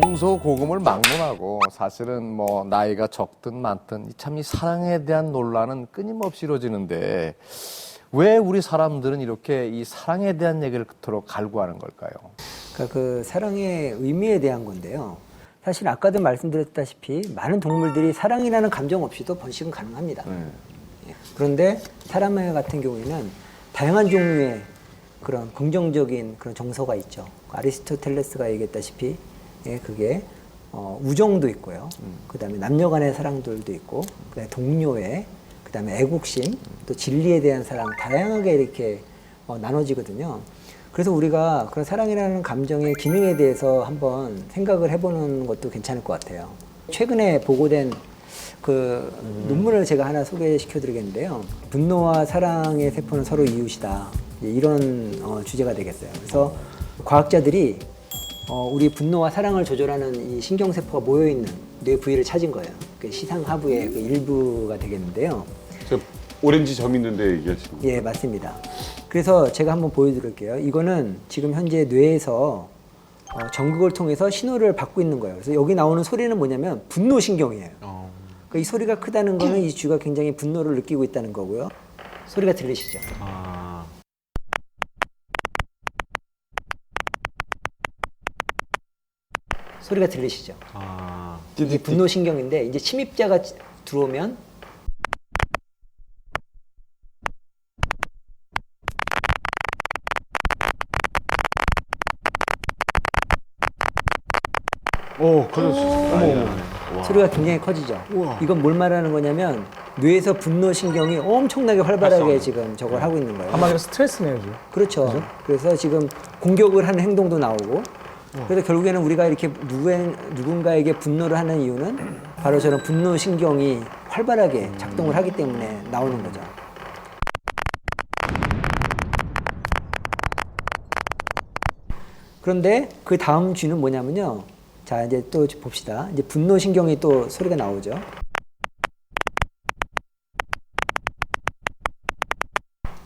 동서고금을 막론하고 사실은 뭐 나이가 적든 많든 참 이 사랑에 대한 논란은 끊임없이 이루어지는데 왜 우리 사람들은 이렇게 이 사랑에 대한 얘기를 그토록 갈구하는 걸까요? 그러니까 그 사랑의 의미에 대한 건데요. 사실 아까도 말씀드렸다시피 많은 동물들이 사랑이라는 감정 없이도 번식은 가능합니다. 예. 그런데 사람 같은 경우에는 다양한 종류의 그런 긍정적인 그런 정서가 있죠. 아리스토텔레스가 얘기했다시피 예, 그게 어, 우정도 있고요. 그다음에 남녀 간의 사랑들도 있고, 그 다음에 동료애, 그다음에 애국심, 또 진리에 대한 사랑 다양하게 이렇게 어, 나눠지거든요. 그래서 우리가 그런 사랑이라는 감정의 기능에 대해서 한번 생각을 해보는 것도 괜찮을 것 같아요. 최근에 보고된 그 논문을 제가 하나 소개시켜 드리겠는데요. 분노와 사랑의 세포는 서로 이웃이다. 이런 어, 주제가 되겠어요. 그래서 과학자들이 어, 우리 분노와 사랑을 조절하는 이 신경세포가 모여있는 뇌 부위를 찾은 거예요. 그 시상하부의 그 일부가 되겠는데요. 저 오렌지 점 있는데 얘기하시는 거. 예, 맞습니다. 그래서 제가 한번 보여드릴게요. 이거는 지금 현재 뇌에서 어, 전극을 통해서 신호를 받고 있는 거예요. 그래서 여기 나오는 소리는 뭐냐면 분노 신경이에요. 그러니까 이 소리가 크다는 거는 이 쥐가 굉장히 분노를 느끼고 있다는 거고요. 소리가 들리시죠? 아. 소리가 들리시죠? 아. 이게 분노 신경인데 이제 침입자가 지- 들어오면 오, 커졌어. 어머, 소리가 굉장히 커지죠. 이건 뭘 말하는 거냐면 뇌에서 분노 신경이 엄청나게 활발하게 지금 저걸 하고 있는 거예요. 한마디로 스트레스네요, 지금. 그렇죠. 그래서 지금 공격을 하는 행동도 나오고 그래서 결국에는 우리가 이렇게 누구에, 누군가에게 분노를 하는 이유는 바로 저런 분노 신경이 활발하게 작동을 하기 때문에 나오는 거죠. 그런데 그 다음 쥐는 뭐냐면요. 자, 이제 또 봅시다. 이제 분노 신경이 또 소리가 나오죠.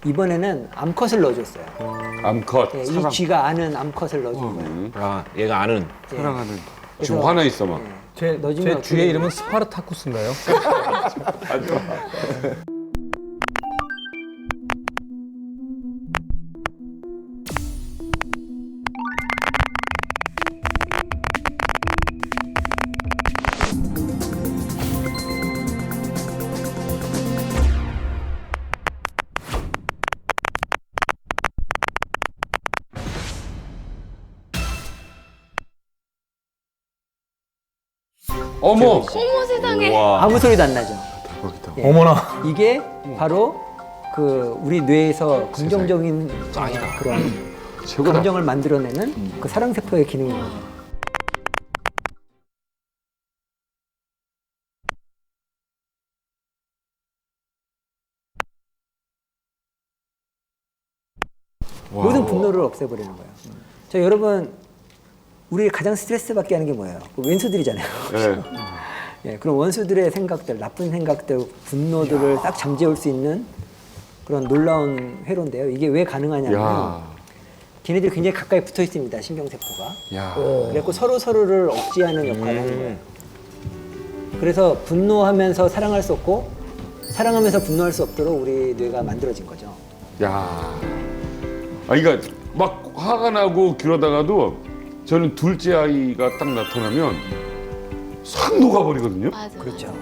이번에는 암컷을 넣어줬어요. 암컷. 예, 이 사랑. 쥐가 아는 암컷을 넣어준 거예요. 음, 아, 얘가 아는. 사랑하는. 그래서- 지금 화나 있어 막. 제, 넣어주면 제 어떻게 쥐의 돼요? 이름은 스파르타쿠스인가요? 어머. 어머 세상에. 와. 아무 소리도 안 나죠. 대박이다. 예. 어머나. 이게 바로 그 우리 뇌에서 긍정적인 그런 최고다. 감정을 만들어내는 그 사랑 세포의 거죠. 모든 분노를 없애버리는 거예요. 저 여러분 우리 가장 스트레스 받게 하는 게 뭐예요? 그 왼수들이잖아요. 네. 예, 그런 원수들의 생각들, 나쁜 생각들, 분노들을 딱 잠재울 수 있는 그런 놀라운 회로인데요. 이게 왜 가능하냐면 야. 걔네들이 굉장히 가까이 붙어 있습니다. 신경세포가. 야. 그래갖고 서로 서로를 억제하는 역할을 하는 거예요. 그래서 분노하면서 사랑할 수 없고 사랑하면서 분노할 수 없도록 우리 뇌가 만들어진 거죠. 야. 아, 그러니까 막 화가 나고 그러다가도 저는 둘째 아이가 딱 나타나면 싹 녹아버리거든요. 맞아. 그렇죠.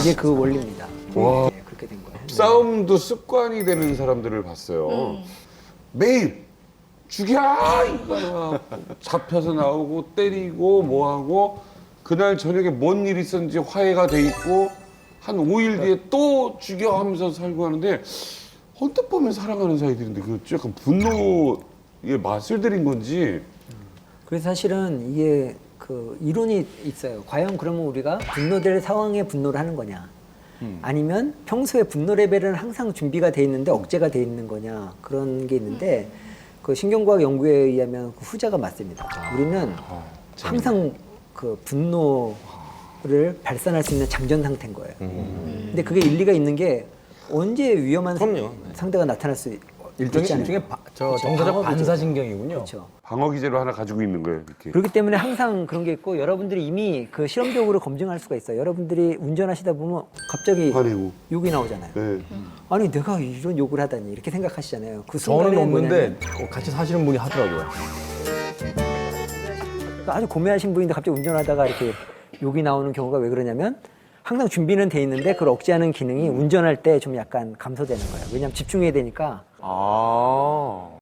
이게 그 원리입니다. 와. 네, 그렇게 된 거예요. 싸움도 습관이 되는 사람들을 봤어요. 매일 죽여 이거 잡혀서 나오고 때리고 뭐하고 그날 저녁에 뭔 일 있었는지 화해가 돼 있고 한 5일 뒤에 또 죽여 하면서 살고 하는데 언뜻 보면 사랑하는 사이들인데 그 약간 분노의 맛을 들인 건지 그래서 사실은 이게 그 이론이 있어요. 과연 그러면 우리가 분노될 상황에 분노를 하는 거냐? 아니면 평소에 분노 레벨은 항상 준비가 돼 있는데 억제가 돼 있는 거냐? 그런 게 있는데 그 신경과학 연구에 의하면 그 후자가 맞습니다. 우리는 항상 그 분노를 발산할 수 있는 장전 상태인 거예요. 근데 그게 일리가 있는 게 언제 위험한 상대가 나타날 수 일종의 있잖아요. 일종의 바- 저 그렇죠. 정서적 방어 기제. 반사신경이군요. 그렇죠. 방어 기제로 하나 가지고 있는 거예요, 이렇게. 그렇기 때문에 항상 그런 게 있고 여러분들이 이미 그 실험적으로 검증할 수가 있어요. 여러분들이 운전하시다 보면 갑자기 화내고. 욕이 나오잖아요. 네. 아니 내가 이런 욕을 하다니 이렇게 생각하시잖아요. 그 저는 순간에 없는데 뭐냐면 어, 같이 사시는 분이 하더라고요. 아주 고매하신 분인데 갑자기 운전하다가 이렇게 욕이 나오는 경우가 왜 그러냐면 항상 준비는 돼 있는데 그걸 억제하는 기능이 운전할 때 좀 약간 감소되는 거예요. 왜냐하면 집중해야 되니까 아.